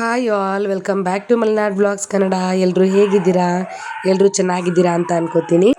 Hi all, welcome back to Malnad vlogs Kannada. ಎಲ್ಲರೂ ಹೇಗಿದ್ದೀರಾ? ಎಲ್ಲರೂ ಚೆನ್ನಾಗಿದ್ದೀರಾ ಅಂತ ಅನ್ಕೋತೀನಿ.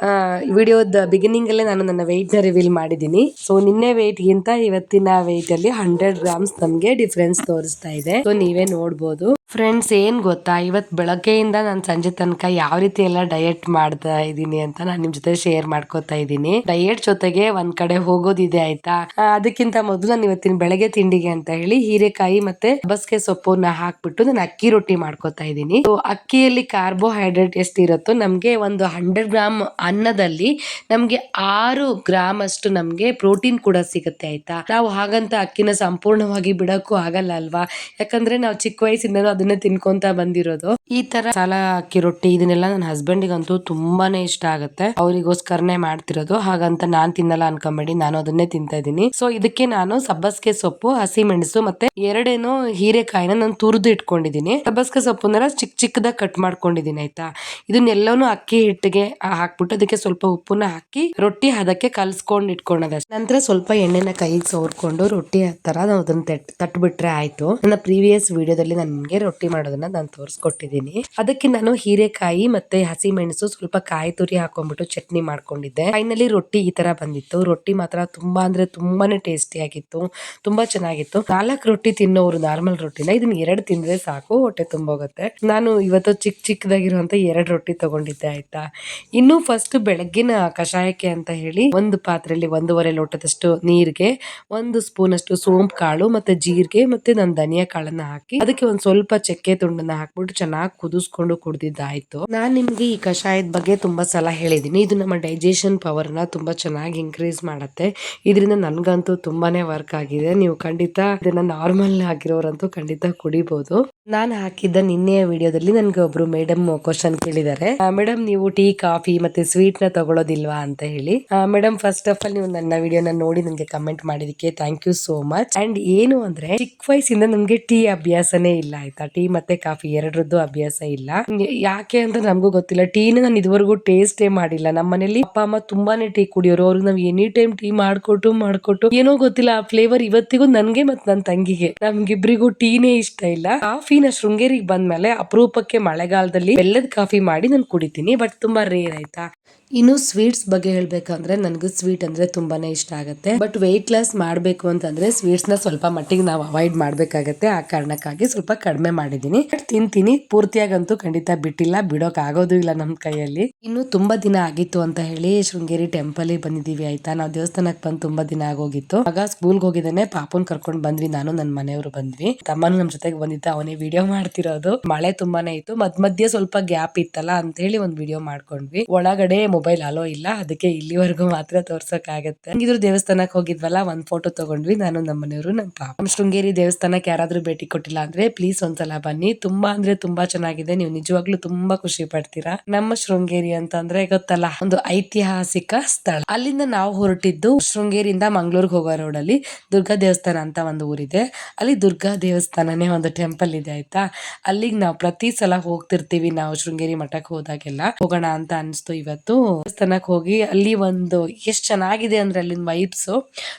ವಿಡಿಯೋದ ಬಿಗಿನಿಂಗ್ ಅಲ್ಲೇ ನಾನು ನನ್ನ ವೆಯ್ಟ್ನ ರಿವೀಲ್ ಮಾಡಿದ್ದೀನಿ. ಸೊ ನಿನ್ನೆ ವೆಯ್ಟ್ ಗಿಂತ ಇವತ್ತಿನ ವೆಯ್ಟ್ ಅಲ್ಲಿ ಹಂಡ್ರೆಡ್ ಗ್ರಾಮ್ಸ್ ನಮಗೆ ಡಿಫ್ರೆನ್ಸ್ ತೋರಿಸ್ತಾ ಇದೆ. ಸೊ ನೀವೇ ನೋಡ್ಬೋದು. ಫ್ರೆಂಡ್ಸ್ ಏನ್ ಗೊತ್ತಾ? ಇವತ್ ಬೆಳಗ್ಗೆಯಿಂದ ನಾನು ಸಂಜೆ ತನಕ ಯಾವ ರೀತಿ ಎಲ್ಲ ಡಯಟ್ ಮಾಡ್ತಾ ಇದ್ದೀನಿ ಅಂತ ನಾನು ನಿಮ್ ಜೊತೆ ಶೇರ್ ಮಾಡ್ಕೋತಾ ಇದ್ದೀನಿ. ಡಯಟ್ ಜೊತೆಗೆ ಒಂದ್ ಕಡೆ ಹೋಗೋದಿದೆ ಆಯ್ತಾ? ಅದಕ್ಕಿಂತ ಮೊದಲು ನಾನು ಇವತ್ತಿನ ಬೆಳಗ್ಗೆ ತಿಂಡಿಗೆ ಅಂತ ಹೇಳಿ ಹೀರೆಕಾಯಿ ಮತ್ತೆ ಬಸ್ಗೆ ಸೊಪ್ಪನ್ನ ಹಾಕ್ಬಿಟ್ಟು ನಾನು ಅಕ್ಕಿ ರೊಟ್ಟಿ ಮಾಡ್ಕೋತಾ ಇದ್ದೀನಿ. ಅಕ್ಕಿಯಲ್ಲಿ ಕಾರ್ಬೋಹೈಡ್ರೇಟ್ ಎಷ್ಟು ಇರುತ್ತೋ ನಮ್ಗೆ ಒಂದು ಹಂಡ್ರೆಡ್ ಗ್ರಾಮ್ ಅನ್ನದಲ್ಲಿ ನಮಗೆ ಆರು ಗ್ರಾಮ್ ಅಷ್ಟು ನಮಗೆ ಪ್ರೋಟೀನ್ ಕೂಡ ಸಿಗುತ್ತೆ ಆಯ್ತಾ? ನಾವು ಹಾಗಂತ ಅಕ್ಕಿನ ಸಂಪೂರ್ಣವಾಗಿ ಬಿಡಕ್ಕೂ ಆಗಲ್ಲ ಅಲ್ವಾ? ಯಾಕಂದ್ರೆ ನಾವು ಚಿಕ್ಕ ವಯಸ್ಸಿಂದನೂ ಅದನ್ನ ತಿನ್ಕೊಂತ ಬಂದಿರೋದು. ಈ ತರ ಸಾಲ ಅಕ್ಕಿ ರೊಟ್ಟಿ ಇದನ್ನೆಲ್ಲ ನನ್ನ ಹಸ್ಬೆಂಡಿಗಂತೂ ತುಂಬಾನೇ ಇಷ್ಟ ಆಗುತ್ತೆ. ಅವರಿಗೋಸ್ಕರನೇ ಮಾಡ್ತಿರೋದು. ಹಾಗಂತ ನಾನ್ ತಿನ್ನಲ್ಲ ಅನ್ಕೊಂಬೇಡಿ. ನಾನು ಅದನ್ನೇ ತಿಂತಾ ಇದ್ದೀನಿ. ಸೊ ಇದಕ್ಕೆ ನಾನು ಸಬ್ಬಸ್ಗೆ ಸೊಪ್ಪು ಹಸಿ ಮೆಣಸು ಮತ್ತೆ ಎರಡೇನೋ ಹೀರೆಕಾಯಿನ ನಾನು ತುರಿದು ಇಟ್ಕೊಂಡಿದ್ದೀನಿ. ಸಬ್ಬಸ್ಗೆ ಸೊಪ್ಪನ್ನೆಲ್ಲ ಚಿಕ್ಕ ಚಿಕ್ಕದಾಗ ಕಟ್ ಮಾಡ್ಕೊಂಡಿದ್ದೀನಿ, ಆಯ್ತಾ? ಇದನ್ನೆಲ್ಲಾನು ಅಕ್ಕಿ ಹಿಟ್ಟಿಗೆ ಹಾಕ್ಬಿಟ್ಟು ಅದಕ್ಕೆ ಸ್ವಲ್ಪ ಉಪ್ಪನ್ನ ಹಾಕಿ ರೊಟ್ಟಿ ಹದಕ್ಕೆ ಕಲ್ಸ್ಕೊಂಡು ಇಟ್ಕೊಂಡದ ನಂತರ ಸ್ವಲ್ಪ ಎಣ್ಣೆನ ಕೈಗೆ ಸವರ್ಕೊಂಡು ರೊಟ್ಟಿ ತರ ನಾವು ಅದನ್ನ ತಟ್- ತಟ್ಬಿಟ್ರೆ ಆಯ್ತು. ನನ್ನ ಪ್ರೀವಿಯಸ್ ವಿಡಿಯೋದಲ್ಲಿ ನಾನು ನಿಮ್ಗೆ ರೊಟ್ಟಿ ಮಾಡೋದನ್ನ ನಾನು ತೋರಿಸ್ಕೊಟ್ಟಿದ್ದೀನಿ. ಅದಕ್ಕೆ ನಾನು ಹೀರೆಕಾಯಿ ಮತ್ತೆ ಹಸಿ ಮೆಣಸು ಸ್ವಲ್ಪ ಕಾಯಿ ತುರಿ ಹಾಕೊಂಡ್ಬಿಟ್ಟು ಚಟ್ನಿ ಮಾಡ್ಕೊಂಡಿದ್ದೆ. ಫೈನಲಿ ರೊಟ್ಟಿ ಈ ತರ ಬಂದಿತ್ತು. ರೊಟ್ಟಿ ಮಾತ್ರ ತುಂಬಾ ಅಂದ್ರೆ ತುಂಬಾನೇ ಟೇಸ್ಟಿ ಆಗಿತ್ತು. ತುಂಬಾ ಚೆನ್ನಾಗಿತ್ತು. ನಾಲ್ಕು ರೊಟ್ಟಿ ತಿನ್ನೋರು, ನಾರ್ಮಲ್ ರೊಟ್ಟಿನ ಇದನ್ನ ಎರಡು ತಿಂದ್ರೆ ಸಾಕು, ಹೊಟ್ಟೆ ತುಂಬೋಗುತ್ತೆ. ನಾನು ಇವತ್ತು ಚಿಕ್ಕ ಚಿಕ್ಕದಾಗಿರುವಂತ ಎರಡು ರೊಟ್ಟಿ ತಗೊಂಡಿದ್ದೆ, ಆಯ್ತಾ? ಇನ್ನು ಫಸ್ಟ್ ಬೆಳಗ್ಗಿನ ಕಷಾಯಕ್ಕೆ ಅಂತ ಹೇಳಿ ಒಂದು ಪಾತ್ರೆಯಲ್ಲಿ ಒಂದೂವರೆ ಲೋಟದಷ್ಟು ನೀರಿಗೆ, ಒಂದು ಸ್ಪೂನ್ ಅಷ್ಟು ಸೋಂಪು ಕಾಳು ಮತ್ತೆ ಜೀರಿಗೆ ಮತ್ತೆ ನಾನು ಧನಿಯಾ ಕಾಳನ್ನ ಹಾಕಿ, ಅದಕ್ಕೆ ಒಂದ್ ಸ್ವಲ್ಪ ಚಕ್ಕೆ ತುಂಡನ್ನ ಹಾಕ್ಬಿಟ್ಟು ಚೆನ್ನಾಗಿ ಕುದಿಸ್ಕೊಂಡು ಕುಡ್ದಿದ್ದಾಯ್ತು. ನಾನ್ ನಿಮ್ಗೆ ಈ ಕಷಾಯದ ಬಗ್ಗೆ ತುಂಬಾ ಸಲ ಹೇಳಿದೀನಿ. ಇದು ನಮ್ಮ ಡೈಜೆಷನ್ ಪವರ್ನ ತುಂಬಾ ಚೆನ್ನಾಗಿ ಇನ್ಕ್ರೀಸ್ ಮಾಡುತ್ತೆ. ಇದರಿಂದ ನನ್ಗಂತೂ ತುಂಬಾನೇ ವರ್ಕ್ ಆಗಿದೆ. ನೀವು ಖಂಡಿತ ಇದನ್ನ ನಾರ್ಮಲ್ ಆಗಿರೋರಂತೂ ಖಂಡಿತ ಕುಡಿಬಹುದು ನಾನು ಹಾಕಿದ್ದ ನಿನ್ನೆಯ ವಿಡಿಯೋದಲ್ಲಿ ನನ್ಗೆ ಒಬ್ರು ಮೇಡಮ್ ಕ್ವಶನ್ ಕೇಳಿದ್ದಾರೆ ಮೇಡಮ್ ನೀವು ಟೀ, ಕಾಫಿ ಮತ್ತೆ ಸ್ವೀಟ್ನ ತಗೊಳ್ಳೋದಿಲ್ವಾ ಅಂತ ಹೇಳಿ. ಮೇಡಮ್ ಫಸ್ಟ್ ಆಫ್ ಆಲ್ ನೀವು ನನ್ನ ವಿಡಿಯೋನ ನೋಡಿ ನನಗೆ ಕಮೆಂಟ್ ಮಾಡಿದಕ್ಕೆ thank you so much and ಏನು ಅಂದ್ರೆ, ಚಿಕ್ಕ ವಯಸ್ಸಿಂದ ನಮ್ಗೆ ಟೀ ಅಭ್ಯಾಸನೇ ಇಲ್ಲ ಆಯ್ತಾ. ಟೀ ಮತ್ತೆ ಕಾಫಿ ಎರಡರದ್ದು ಅಭ್ಯಾಸ ಇಲ್ಲ. ಯಾಕೆ ಅಂತ ನಮಗೂ ಗೊತ್ತಿಲ್ಲ. ಟೀನ ನಾನು ಇದುವರೆಗೂ ಟೇಸ್ಟೇ ಮಾಡಿಲ್ಲ. ನಮ್ಮ ಮನೇಲಿ ಅಪ್ಪ, ಅಮ್ಮ ತುಂಬಾನೇ ಟೀ ಕುಡಿಯೋರು. ಅವ್ರಿಗೆ ನಾವು ಎನಿ ಟೈಮ್ ಟೀ ಮಾಡ್ಕೊಟ್ಟು ಮಾಡ್ಕೊಟ್ಟು ಏನೋ ಗೊತ್ತಿಲ್ಲ ಆ ಫ್ಲೇವರ್ ಇವತ್ತಿಗೂ ನನ್ಗೆ ಮತ್ತೆ ನನ್ನ ತಂಗಿಗೆ. ನಮ್ಗಿಬ್ರಿಗೂ ಟೀನೇ ಇಷ್ಟ ಇಲ್ಲ. ಕಾಫಿನ ಶೃಂಗೇರಿಗೆ ಬಂದ್ಮೇಲೆ ಅಪರೂಪಕ್ಕೆ ಮಳೆಗಾಲದಲ್ಲಿ ಬೆಲ್ಲದ ಕಾಫಿ ಮಾಡಿ ನಾನು ಕುಡಿತೀನಿ ಬಟ್ ತುಂಬಾ ರೇರ್ ಆಯ್ತಾ. ಇನ್ನು ಸ್ವೀಟ್ಸ್ ಬಗ್ಗೆ ಹೇಳ್ಬೇಕಂದ್ರೆ ನನಗೂ ಸ್ವೀಟ್ ಅಂದ್ರೆ ತುಂಬಾನೇ ಇಷ್ಟ ಆಗುತ್ತೆ. ಬಟ್ ವೆಯ್ಟ್ ಲಾಸ್ ಮಾಡಬೇಕು ಅಂತಂದ್ರೆ ಸ್ವೀಟ್ಸ್ನ ಸ್ವಲ್ಪ ಮಟ್ಟಿಗೆ ನಾವು ಅವಾಯ್ಡ್ ಮಾಡಬೇಕಾಗತ್ತೆ. ಆ ಕಾರಣಕ್ಕಾಗಿ ಸ್ವಲ್ಪ ಕಡಿಮೆ ಮಾಡಿದೀನಿ. ಬಟ್ ತಿಂತೀನಿ. ಪೂರ್ತಿಯಾಗಂತೂ ಖಂಡಿತ ಬಿಟ್ಟಿಲ್ಲ. ಬಿಡೋಕ್ ಆಗೋದು ಇಲ್ಲ ನಮ್ಮ ಕೈಯಲ್ಲಿ. ಇನ್ನು ತುಂಬಾ ದಿನ ಆಗಿತ್ತು ಅಂತ ಹೇಳಿ ಶೃಂಗೇರಿ ಟೆಂಪಲ್ ಬಂದಿದೀವಿ ಆಯ್ತಾ. ನಾವು ದೇವಸ್ಥಾನಕ್ಕೆ ಬಂದು ತುಂಬಾ ದಿನ ಆಗೋಗಿತ್ತು. ಆಗ ಸ್ಕೂಲ್ಗೆ ಹೋಗಿದ್ದೇನೆ. ಪಾಪನ್ ಕರ್ಕೊಂಡ್ ಬಂದ್ವಿ. ನಾನು ನನ್ನ ಮನೆಯವರು ಬಂದ್ವಿ. ತಮ್ಮನು ನಮ್ ಜೊತೆಗೆ ಬಂದಿದ್ದ ಅವನೇ ವಿಡಿಯೋ ಮಾಡ್ತಿರೋದು. ಮಳೆ ತುಂಬಾನೇ ಇತ್ತು. ಮಧ್ಯ ಮಧ್ಯೆ ಸ್ವಲ್ಪ ಗ್ಯಾಪ್ ಇತ್ತಲ್ಲ ಅಂತ ಹೇಳಿ ಒಂದ್ ವಿಡಿಯೋ ಮಾಡ್ಕೊಂಡ್ವಿ. ಒಳಗಡೆ ಮೊಬೈಲ್ ಅಲೋ ಇಲ್ಲ. ಅದಕ್ಕೆ ಇಲ್ಲಿವರೆಗೂ ಮಾತ್ರ ತೋರ್ಸಕ್ ಆಗತ್ತೆ ಇದ್ರ ದೇವಸ್ಥಾನಕ್ಕೆ ಹೋಗಿದ್ವಲ್ಲ, ಒಂದ್ ಫೋಟೋ ತಗೊಂಡ್ವಿ. ನಾನು ನಮ್ಮ ಮನೆಯವರು ನಮ್ಮ ಪಾಪ. ಶೃಂಗೇರಿ ದೇವಸ್ಥಾನಕ್ಕೆ ಯಾರಾದ್ರೂ ಭೇಟಿ ಕೊಟ್ಟಿಲ್ಲ ಅಂದ್ರೆ ಪ್ಲೀಸ್ ಒಂದ್ಸಲ ಬನ್ನಿ. ತುಂಬಾ ಅಂದ್ರೆ ತುಂಬಾ ಚೆನ್ನಾಗಿದೆ. ನೀವು ನಿಜವಾಗ್ಲೂ ತುಂಬಾ ಖುಷಿ ಪಡ್ತೀರಾ. ನಮ್ಮ ಶೃಂಗೇರಿ ಅಂತ ಅಂದ್ರೆ ಗೊತ್ತಲ್ಲ, ಒಂದು ಐತಿಹಾಸಿಕ ಸ್ಥಳ. ಅಲ್ಲಿಂದ ನಾವು ಹೊರಟಿದ್ದು ಶೃಂಗೇರಿಯಿಂದ ಮಂಗ್ಳೂರ್ಗೆ ಹೋಗೋ ರೋಡ್ ಅಲ್ಲಿ ದುರ್ಗಾ ದೇವಸ್ಥಾನ ಅಂತ ಒಂದು ಊರಿದೆ. ಅಲ್ಲಿ ದುರ್ಗಾ ದೇವಸ್ಥಾನನೇ ಒಂದು ಟೆಂಪಲ್ ಇದೆ ಆಯ್ತಾ? ಅಲ್ಲಿಗೆ ನಾವು ಪ್ರತಿ ಸಲ ಹೋಗ್ತಿರ್ತೀವಿ ನಾವು ಶೃಂಗೇರಿ ಮಠಕ್ಕೆ ಹೋದಾಗೆಲ್ಲ. ಹೋಗೋಣ ಅಂತ ಅನಿಸ್ತು ಇವತ್ತು. ದೇವಸ್ಥಾನಕ್ಕೆ ಹೋಗಿ ಅಲ್ಲಿ ಒಂದು ಎಷ್ಟು ಚೆನ್ನಾಗಿದೆ ಅಂದ್ರೆ ಅಲ್ಲಿನ ವೈಬ್ಸ್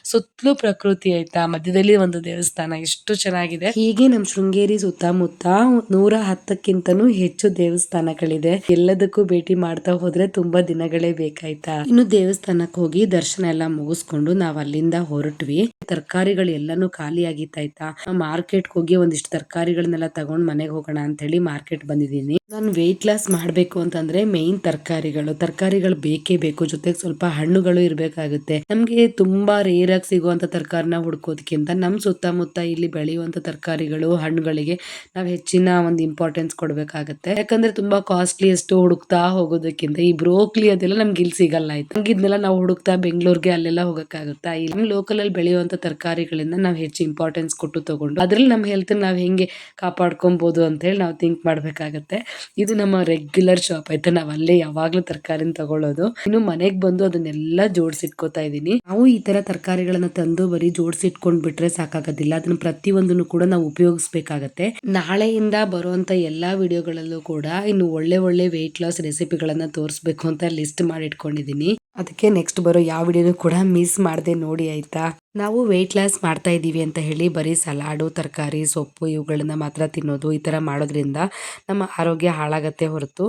ಸುತ್ತಲೂ ಪ್ರಕೃತಿ ಆಯ್ತಾ? ಮಧ್ಯದಲ್ಲಿ ಒಂದು ದೇವಸ್ಥಾನ ಎಷ್ಟು ಚೆನ್ನಾಗಿದೆ. ಹೀಗೆ ನಮ್ ಶೃಂಗೇರಿ ಸುತ್ತಮುತ್ತ ನೂರ ಹತ್ತಕ್ಕಿಂತನೂ ಹೆಚ್ಚು ದೇವಸ್ಥಾನಗಳಿದೆ. ಎಲ್ಲದಕ್ಕೂ ಭೇಟಿ ಮಾಡ್ತಾ ಹೋದ್ರೆ ತುಂಬಾ ದಿನಗಳೇ ಬೇಕಾಯ್ತಾ? ಇನ್ನು ದೇವಸ್ಥಾನಕ್ಕೆ ಹೋಗಿ ದರ್ಶನ ಎಲ್ಲ ಮುಗಿಸ್ಕೊಂಡು ನಾವ್ ಅಲ್ಲಿಂದ ಹೊರಟ್ವಿ. ತರಕಾರಿಗಳು ಎಲ್ಲಾನು ಖಾಲಿ ಆಗಿತ್ತಾಯ್ತಾ ಮಾರ್ಕೆಟ್ ಹೋಗಿ ಒಂದಿಷ್ಟು ತರಕಾರಿಗಳನ್ನೆಲ್ಲ ತಗೊಂಡು ಮನೆಗೆ ಹೋಗೋಣ ಅಂತ ಹೇಳಿ ಮಾರ್ಕೆಟ್ ಬಂದಿದ್ದೀನಿ. ನಾನು ವೆಯ್ಟ್ ಲಾಸ್ ಮಾಡಬೇಕು ಅಂತಂದ್ರೆ ಮೇನ್ ತರಕಾರಿಗಳು. ತರಕಾರಿಗಳು ಬೇಕೇ ಬೇಕು. ಜೊತೆಗೆ ಸ್ವಲ್ಪ ಹಣ್ಣುಗಳು ಇರಬೇಕಾಗುತ್ತೆ. ನಮಗೆ ತುಂಬಾ ರೇರ್ ಆಗಿ ಸಿಗುವಂತ ತರಕಾರಿನ ಹುಡ್ಕೋದಕ್ಕಿಂತ ನಮ್ಮ ಸುತ್ತಮುತ್ತ ಇಲ್ಲಿ ಬೆಳೆಯುವಂತ ತರಕಾರಿಗಳು, ಹಣ್ಣುಗಳಿಗೆ ನಾವು ಹೆಚ್ಚಿನ ಒಂದು ಇಂಪಾರ್ಟೆನ್ಸ್ ಕೊಡಬೇಕಾಗುತ್ತೆ. ಯಾಕಂದ್ರೆ ತುಂಬಾ ಕಾಸ್ಟ್ಲಿ ಅಷ್ಟು ಹುಡುಕ್ತಾ ಹೋಗೋದಕ್ಕಿಂತ ಈ ಬ್ರೋಕ್ಲಿ ಅದೆಲ್ಲ ನಮ್ಗೆ ಇಲ್ಲಿ ಸಿಗಲ್ಲ ಆಯ್ತು? ನಮ್ಗೆ ಇದನ್ನೆಲ್ಲ ನಾವು ಹುಡುಕ್ತಾ ಬೆಂಗಳೂರಿಗೆ ಅಲ್ಲೆಲ್ಲ ಹೋಗೋಕ್ಕಾಗುತ್ತಾ? ಇಲ್ಲಿ ನಮ್ಮ ಲೋಕಲ್ ಅಲ್ಲಿ ಬೆಳೆಯುವಂತ ತರಕಾರಿಗಳಿಂದ ನಾವು ಹೆಚ್ಚು ಇಂಪಾರ್ಟೆನ್ಸ್ ಕೊಟ್ಟು ತಗೊಂಡು ಅದ್ರಲ್ಲಿ ನಮ್ಮ ಹೆಲ್ತ್ ನಾವು ಹೆಂಗೆ ಕಾಪಾಡ್ಕೊಬೋದು ಅಂತ ಹೇಳಿ ನಾವು ಥಿಂಕ್ ಮಾಡ್ಬೇಕಾಗತ್ತೆ. ಇದು ನಮ್ಮ ರೆಗ್ಯುಲರ್ ಶಾಪ್ ಆಯ್ತಾ? ನಾವ್ ಅಲ್ಲೇ ಯಾವಾಗ್ಲೂ ತರಕಾರಿನ ತಗೊಳ್ಳೋದು ಇನ್ನು ಮನೆಗ್ ಬಂದು ಅದನ್ನೆಲ್ಲ ಜೋಡಿಸಿಟ್ಕೋತಾ ಇದೀನಿ. ನಾವು ಈ ತರ ತರಕಾರಿಗಳನ್ನ ತಂದು ಬರೀ ಜೋಡಿಸಿಟ್ಕೊಂಡ್ ಬಿಟ್ರೆ ಸಾಕಾಗೋದಿಲ್ಲ. ಅದನ್ನ ಪ್ರತಿಯೊಂದನ್ನು ಕೂಡ ನಾವು ಉಪಯೋಗಿಸ್ಬೇಕಾಗತ್ತೆ. ನಾಳೆಯಿಂದ ಬರುವಂತ ಎಲ್ಲಾ ವಿಡಿಯೋಗಳಲ್ಲೂ ಕೂಡ ಇನ್ನು ಒಳ್ಳೆ ಒಳ್ಳೆ ವೆಯ್ಟ್ ಲಾಸ್ ರೆಸಿಪಿಗಳನ್ನ ತೋರಿಸ್ಬೇಕು ಅಂತ ಲಿಸ್ಟ್ ಮಾಡಿ ಇಟ್ಕೊಂಡಿದೀನಿ ಅದಕ್ಕೆ ನೆಕ್ಸ್ಟ್ ಬರೋ ಯಾವ ವಿಡಿಯೋನು ಕೂಡ ಮಿಸ್ ಮಾಡದೆ ನೋಡಿ, ಆಯ್ತಾ? ನಾವು ವೆಯ್ಟ್ ಲಾಸ್ ಮಾಡ್ತಾ ಇದ್ದೀವಿ ಅಂತ ಹೇಳಿ ಬರೀ ಸಲಾಡು, ತರಕಾರಿ, ಸೊಪ್ಪು ಇವುಗಳನ್ನ ಮಾತ್ರ ತಿನ್ನೋದು ಈ ಥರ ಮಾಡೋದ್ರಿಂದ ನಮ್ಮ ಆರೋಗ್ಯ ಹಾಳಾಗತ್ತೆ ಹೊರತು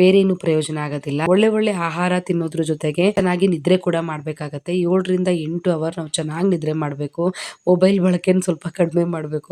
ಬೇರೆ ಏನು ಪ್ರಯೋಜನ ಆಗೋದಿಲ್ಲ. ಒಳ್ಳೆ ಒಳ್ಳೆ ಆಹಾರ ತಿನ್ನೋದ್ರ ಜೊತೆಗೆ ಚೆನ್ನಾಗಿ ನಿದ್ರೆ ಕೂಡ ಮಾಡಬೇಕಾಗತ್ತೆ. ಏಳರಿಂದ ಎಂಟು ಅವರ್ ನಾವು ಚೆನ್ನಾಗಿ ನಿದ್ರೆ ಮಾಡಬೇಕು. ಮೊಬೈಲ್ ಬಳಕೆನ ಸ್ವಲ್ಪ ಕಡಿಮೆ ಮಾಡಬೇಕು.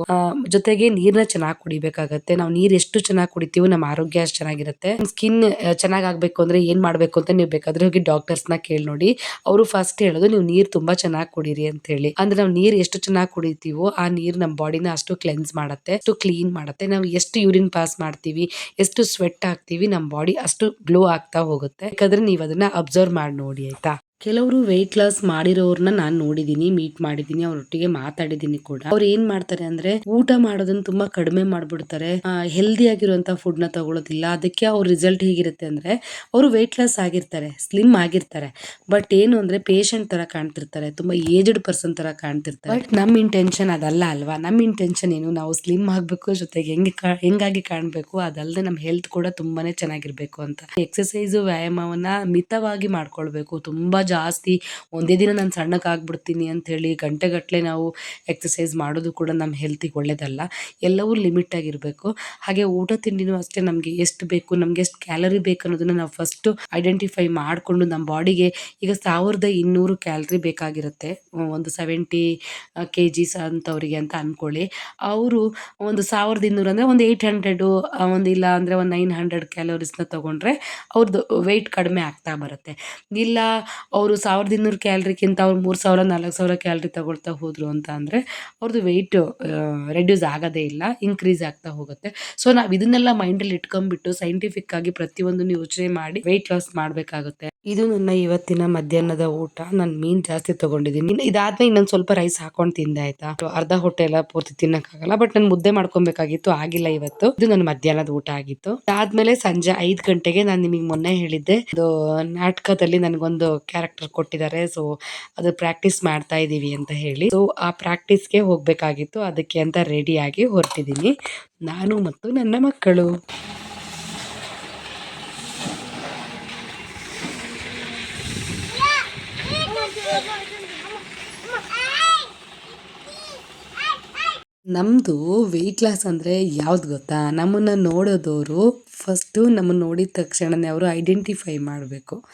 ಜೊತೆಗೆ ನೀರನ್ನ ಚೆನ್ನಾಗಿ ಕುಡಿಬೇಕಾಗತ್ತೆ. ನಾವು ನೀರು ಎಷ್ಟು ಚೆನ್ನಾಗಿ ಕುಡಿತೀವೋ ನಮ್ಮ ಆರೋಗ್ಯ ಅಷ್ಟು ಚೆನ್ನಾಗಿರುತ್ತೆ. ಸ್ಕಿನ್ ಚೆನ್ನಾಗಿ ಆಗ್ಬೇಕು ಅಂದ್ರೆ ಏನ್ ಮಾಡ್ಬೇಕು ಅಂತ ನೀವು ಬೇಕಾದ್ರೆ ಹೋಗಿ ಡಾಕ್ಟರ್ಸ್ನ ಕೇಳಿ ನೋಡಿ. ಅವರು ಫಸ್ಟ್ ಹೇಳೋದು ನೀವು ನೀರು ತುಂಬಾ ಚೆನ್ನಾಗಿ ಕುಡೀರಿ ಅಂತ ಹೇಳಿ. ಅಂದ್ರೆ ನಾವು ನೀರು ಎಷ್ಟು ಚೆನ್ನಾಗಿ ಕುಡಿತೀವೋ ಆ ನೀರು ನಮ್ಮ ಬಾಡಿನ ಅಷ್ಟು ಕ್ಲೆನ್ಸ್ ಮಾಡುತ್ತೆ, ಅಷ್ಟು ಕ್ಲೀನ್ ಮಾಡುತ್ತೆ. ನಾವು ಎಷ್ಟು ಯೂರಿನ್ ಪಾಸ್ ಮಾಡ್ತೀವಿ, ಎಷ್ಟು ಸ್ವೆಟ್ ಆಗ್ತೀವಿ ನಮ್ಮ ಬಾಡಿ ಅಷ್ಟು ಗ್ಲೋ ಆಗ್ತಾ ಹೋಗುತ್ತೆ. ಯಾಕಂದ್ರೆ ನೀವು ಅದನ್ನ ಅಬ್ಸರ್ವ್ ಮಾಡಿ ನೋಡಿ, ಆಯ್ತಾ? ಕೆಲವರು ವೆಯ್ಟ್ ಲಾಸ್ ಮಾಡಿರೋರ್ನ ನಾನು ನೋಡಿದೀನಿ ಮೀಟ್ ಮಾಡಿದೀನಿ, ಅವ್ರೊಟ್ಟಿಗೆ ಮಾತಾಡಿದೀನಿ ಕೂಡ. ಅವ್ರು ಏನ್ ಮಾಡ್ತಾರೆ ಅಂದ್ರೆ ಊಟ ಮಾಡೋದನ್ನ ತುಂಬಾ ಕಡಿಮೆ ಮಾಡ್ಬಿಡ್ತಾರೆ. ಹೆಲ್ದಿ ಆಗಿರುವಂತ ಫುಡ್ನ ತಗೊಳ್ಳೋದಿಲ್ಲ ಅದಕ್ಕೆ ಅವ್ರ ರಿಸಲ್ಟ್ ಹೇಗಿರುತ್ತೆ ಅಂದ್ರೆ ಅವರು ವೆಯ್ಟ್ ಲಾಸ್ ಆಗಿರ್ತಾರೆ ಸ್ಲಿಮ್ ಆಗಿರ್ತಾರೆ. ಬಟ್ ಏನು ಅಂದ್ರೆ ಪೇಷಂಟ್ ತರ ಕಾಣ್ತಿರ್ತಾರೆ, ತುಂಬಾ ಏಜ್ಡ್ ಪರ್ಸನ್ ತರ ಕಾಣ್ತಿರ್ತಾರೆ. ಬಟ್ ನಮ್ಮ ಇಂಟೆನ್ಷನ್ ಅದಲ್ಲ ಅಲ್ವಾ? ನಮ್ ಇಂಟೆನ್ಷನ್ ಏನು? ನಾವು ಸ್ಲಿಮ್ ಆಗ್ಬೇಕು, ಜೊತೆಗೆ ಹೆಂಗೆ ಹೆಂಗಾಗಿ ಕಾಣ್ಬೇಕು? ಅದಲ್ಲದೆ ನಮ್ ಹೆಲ್ತ್ ಕೂಡ ತುಂಬಾನೇ ಚೆನ್ನಾಗಿರ್ಬೇಕು ಅಂತ. ಎಕ್ಸಸೈಸ್ ವ್ಯಾಯಾಮವನ್ನ ಮಿತವಾಗಿ ಮಾಡ್ಕೊಳ್ಬೇಕು. ತುಂಬಾ ಜಾಸ್ತಿ, ಒಂದೇ ದಿನ ನಾನು ಸಣ್ಣಕ್ಕಾಗ್ಬಿಡ್ತೀನಿ ಅಂಥೇಳಿ ಗಂಟೆಗಟ್ಟಲೆ ನಾವು ಎಕ್ಸಸೈಸ್ ಮಾಡೋದು ಕೂಡ ನಮ್ಮ ಹೆಲ್ತಿಗೆ ಒಳ್ಳೆಯದಲ್ಲ ಎಲ್ಲವೂ ಲಿಮಿಟಾಗಿರಬೇಕು ಹಾಗೆ ಊಟ ತಿಂಡಿನೂ ಅಷ್ಟೇ ನಮಗೆ ಎಷ್ಟು ಬೇಕು, ನಮಗೆ ಎಷ್ಟು ಕ್ಯಾಲರಿ ಬೇಕು ಅನ್ನೋದನ್ನು ನಾವು ಫಸ್ಟು ಐಡೆಂಟಿಫೈ ಮಾಡಿಕೊಂಡು ನಮ್ಮ ಬಾಡಿಗೆ ಈಗ ಸಾವಿರದ ಇನ್ನೂರು ಕ್ಯಾಲರಿ ಬೇಕಾಗಿರುತ್ತೆ. ಒಂದು ಸೆವೆಂಟಿ ಕೆ ಜಿಸ್ ಅಂಥವ್ರಿಗೆ ಅಂತ ಅಂದ್ಕೊಳ್ಳಿ ಅವರು ಒಂದು ಸಾವಿರದ ಇನ್ನೂರು ಅಂದರೆ ಒಂದು ಏಯ್ಟ್ ಹಂಡ್ರೆಡು ಒಂದು ಇಲ್ಲ ಅಂದರೆ ಒಂದು ನೈನ್ ಹಂಡ್ರೆಡ್ ಕ್ಯಾಲೋರೀಸ್ನ ತೊಗೊಂಡ್ರೆ ಅವ್ರದ್ದು ವೆಯ್ಟ್ ಕಡಿಮೆ ಆಗ್ತಾ ಬರುತ್ತೆ. ಇಲ್ಲ ಅವರು ಸಾವಿರದ ಇನ್ನೂರು ಕ್ಯಾಲ್ರಿಗಿಂತ ಅವ್ರು ಮೂರು ಸಾವಿರ, ನಾಲ್ಕು ಸಾವಿರ ಕ್ಯಾಲ್ರಿ ತಗೊಳ್ತಾ ಹೋದರು ಅಂತ ಅಂದರೆ ಅವ್ರದ್ದು ವೆಯ್ಟ್ ರೆಡ್ಯೂಸ್ ಆಗೋದೇ ಇಲ್ಲ ಇನ್ಕ್ರೀಸ್ ಆಗ್ತಾ ಹೋಗುತ್ತೆ. ಸೊ ನಾವು ಇದನ್ನೆಲ್ಲ ಮೈಂಡಲ್ಲಿ ಇಟ್ಕೊಂಡ್ಬಿಟ್ಟು ಸೈಂಟಿಫಿಕ್ ಆಗಿ ಪ್ರತಿಯೊಂದನ್ನು ಯೋಚನೆ ಮಾಡಿ ವೆಯ್ಟ್ ಲಾಸ್ ಮಾಡಬೇಕಾಗುತ್ತೆ. ಇದು ನನ್ನ ಇವತ್ತಿನ ಮಧ್ಯಾಹ್ನದ ಊಟ. ನಾನು ಮೀನು ಜಾಸ್ತಿ ತೊಗೊಂಡಿದ್ದೀನಿ ಇದಾದ್ಮೇಲೆ ಇನ್ನೊಂದು ಸ್ವಲ್ಪ ರೈಸ್ ಹಾಕೊಂಡು ತಿಂದೆ ಆಯ್ತಾ? ಅರ್ಧ ಹೊಟ್ಟೆ ಎಲ್ಲ ಪೂರ್ತಿ ತಿನ್ನಕ್ಕಾಗಲ್ಲ ಬಟ್ ನಾನು ಮುದ್ದೆ ಮಾಡ್ಕೊಬೇಕಾಗಿತ್ತು, ಆಗಿಲ್ಲ ಇವತ್ತು. ಇದು ನನ್ನ ಮಧ್ಯಾಹ್ನದ ಊಟ ಆಗಿತ್ತು. ಅದಾದ್ಮೇಲೆ ಸಂಜೆ ಐದು ಗಂಟೆಗೆ ನಾನು ನಿಮಗೆ ಮೊನ್ನೆ ಹೇಳಿದ್ದೆ, ಇದು ನಾಟಕದಲ್ಲಿ ನನಗೊಂದು ಕ್ಯಾರೆಕ್ಟರ್ ಕೊಟ್ಟಿದ್ದಾರೆ ಸೊ ಅದು ಪ್ರಾಕ್ಟೀಸ್ ಮಾಡ್ತಾ ಇದ್ದೀವಿ ಅಂತ ಹೇಳಿ. ಸೊ ಆ ಪ್ರಾಕ್ಟೀಸ್ಗೆ ಹೋಗಬೇಕಾಗಿತ್ತು, ಅದಕ್ಕೆ ಅಂತ ರೆಡಿಯಾಗಿ ಹೊರಟಿದ್ದೀನಿ ನಾನು ಮತ್ತು ನನ್ನ ಮಕ್ಕಳು. ನಮ್ಮದು ವೆಯ್ಟ್ ಲಾಸ್ ಅಂದರೆ ಯಾವ್ದು ಗೊತ್ತಾ? ನಮ್ಮನ್ನು ನೋಡೋದವರು ಫಸ್ಟು ನಮ್ಮನ್ನು ನೋಡಿದ ತಕ್ಷಣನೇ ಅವರು ಐಡೆಂಟಿಫೈ ಮಾಡಬೇಕು.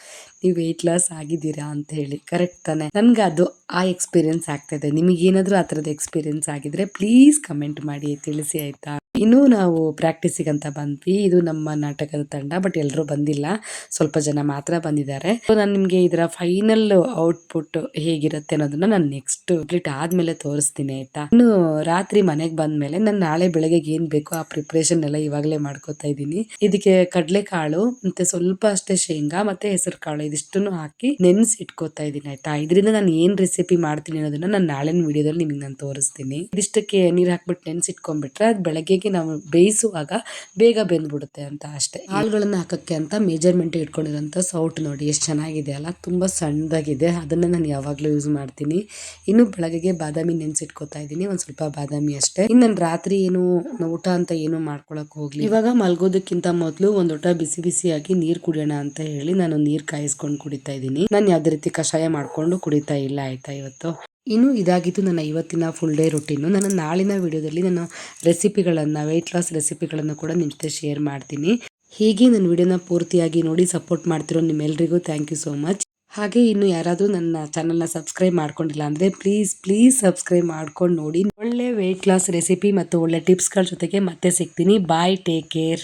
ನೀವು ವೆಯ್ಟ್ ಲಾಸ್ ಆಗಿದ್ದೀರಾ ಅಂತ ಹೇಳಿ. ಕರೆಕ್ಟ್ ತಾನೆ? ನನ್ಗೆ ಅದು ಆ ಎಕ್ಸ್ಪೀರಿಯನ್ಸ್ ಆಗ್ತಾಯಿದೆ ನಿಮಗೇನಾದರೂ ಆ ಥರದ ಎಕ್ಸ್ಪೀರಿಯನ್ಸ್ ಆಗಿದ್ರೆ ಪ್ಲೀಸ್ ಕಮೆಂಟ್ ಮಾಡಿ ತಿಳಿಸಿ ಆಯ್ತಾ? ಇನ್ನೂ ನಾವು ಪ್ರಾಕ್ಟೀಸಿಗಂತ ಬಂದ್ವಿ. ಇದು ನಮ್ಮ ನಾಟಕದ ತಂಡ ಬಟ್ ಎಲ್ಲರೂ ಬಂದಿಲ್ಲ. ಸ್ವಲ್ಪ ಜನ ಮಾತ್ರ ಬಂದಿದ್ದಾರೆ. ನಾನು ನಿಮಗೆ ಇದರ ಫೈನಲ್ ಔಟ್ಪುಟ್ ಹೇಗಿರುತ್ತೆ ಅನ್ನೋದನ್ನ ನಾನು ನೆಕ್ಸ್ಟ್ ಕಂಪ್ಲೀಟ್ ಆದ್ಮೇಲೆ ತೋರಿಸ್ತೀನಿ ಆಯ್ತಾ? ಇನ್ನು ರಾತ್ರಿ ಮನೆಗೆ ಬಂದ್ಮೇಲೆ ನಾನು ನಾಳೆ ಬೆಳಗ್ಗೆ ಏನ್ ಬೇಕೋ ಆ ಪ್ರಿಪ್ರೇಷನ್ ಎಲ್ಲ ಇವಾಗಲೇ ಮಾಡ್ಕೋತಾ ಇದ್ದೀನಿ. ಇದಕ್ಕೆ ಕಡಲೆಕಾಳು, ಮತ್ತೆ ಸ್ವಲ್ಪ ಅಷ್ಟೇ ಶೇಂಗಾ, ಮತ್ತೆ ಹೆಸರು ಕಾಳು ಇದಿಷ್ಟನ್ನು ಹಾಕಿ ನೆನ್ಸಿ ಇಟ್ಕೋತಾ ಇದ್ದೀನಿ, ಆಯ್ತಾ? ಇದರಿಂದ ನಾನು ಏನ್ ರೆಸಿಪಿ ಮಾಡ್ತೀನಿ ಅನ್ನೋದನ್ನ ನಾನು ನಾಳೆ ವಿಡಿಯೋದಲ್ಲಿ ನಿಮಗೆ ನಾನು ತೋರಿಸ್ತೀನಿ. ಇದಿಷ್ಟಕ್ಕೆ ನೀರು ಹಾಕ್ಬಿಟ್ಟು ನೆನ್ಸಿಟ್ಕೊಂಡ್ಬಿಟ್ರೆ ಅದು ಬೆಳಗ್ಗೆಗೆ ನಾವು ಬೇಯಿಸುವಾಗ ಬೇಗ ಬೆಂದ್ಬಿಡುತ್ತೆ ಅಂತ ಅಷ್ಟೇ. ಹಾಲುಗಳನ್ನು ಹಾಕಕ್ಕೆ ಅಂತ ಮೆಜರ್ಮೆಂಟ್ ಇಟ್ಕೊಂಡಿರೋಂಥ ಸೌಟ್ ನೋಡಿ, ಎಷ್ಟು ಚೆನ್ನಾಗಿದೆ ಅಲ್ಲ? ತುಂಬ ಸಣ್ಣದಾಗಿದೆ. ಅದನ್ನು ನಾನು ಯಾವಾಗಲೂ ಯೂಸ್ ಮಾಡ್ತೀನಿ. ಇನ್ನು ಬೆಳಗ್ಗೆಗೆ ಬಾದಾಮಿ ನೆನ್ಸಿಟ್ಕೋತಾ ಇದ್ದೀನಿ, ಒಂದು ಸ್ವಲ್ಪ ಬಾದಾಮಿ ಅಷ್ಟೇ. ಇನ್ನು ನಾನು ರಾತ್ರಿ ಏನು ಊಟ ಅಂತ ಏನು ಮಾಡ್ಕೊಳಕ್ ಹೋಗ್ಲಿ ಇವಾಗ ಮಲ್ಗೋದಕ್ಕಿಂತ ಮೊದಲು ಒಂದು ಊಟ ಬಿಸಿ ಬಿಸಿಯಾಗಿ ನೀರು ಕುಡಿಯೋಣ ಅಂತ ಹೇಳಿ ನಾನು ನೀರು ಕಾಯಿಸ್ಕೊಂಡು ಕುಡಿತಾ ಇದ್ದೀನಿ ನಾನು ಯಾವುದೇ ರೀತಿ ಕಷಾಯ ಮಾಡ್ಕೊಂಡು ಕುಡಿತಾ ಇಲ್ಲ, ಆಯ್ತಾ ಇವತ್ತು? ಇನ್ನು ಇದಾಗಿತ್ತು ನನ್ನ ಇವತ್ತಿನ ಫುಲ್ ಡೇ ರೊಟೀನು ನನ್ನ ನಾಳಿನ ವಿಡಿಯೋದಲ್ಲಿ ನಾನು ರೆಸಿಪಿಗಳನ್ನು ವೆಯ್ಟ್ ಲಾಸ್ ರೆಸಿಪಿಗಳನ್ನು ಕೂಡ ನಿಮ್ಮ ಜೊತೆ ಶೇರ್ ಮಾಡ್ತೀನಿ. ಹೀಗೆ ನನ್ನ ವಿಡಿಯೋನ ಪೂರ್ತಿಯಾಗಿ ನೋಡಿ ಸಪೋರ್ಟ್ ಮಾಡ್ತಿರೋ ನಿಮ್ಮೆಲ್ಲರಿಗೂ ಥ್ಯಾಂಕ್ ಯು ಸೋ ಮಚ್ ಹಾಗೆ ಇನ್ನು ಯಾರಾದರೂ ನನ್ನ ಚಾನಲ್ನ ಸಬ್ಸ್ಕ್ರೈಬ್ ಮಾಡ್ಕೊಂಡಿಲ್ಲ ಅಂದರೆ ಪ್ಲೀಸ್ ಪ್ಲೀಸ್ ಸಬ್ಸ್ಕ್ರೈಬ್ ಮಾಡ್ಕೊಂಡು ನೋಡಿ. ಒಳ್ಳೆ ವೆಯ್ಟ್ ಲಾಸ್ ರೆಸಿಪಿ ಮತ್ತು ಒಳ್ಳೆ ಟಿಪ್ಸ್ಗಳ ಜೊತೆಗೆ ಮತ್ತೆ ಸಿಗ್ತೀನಿ. Bye take care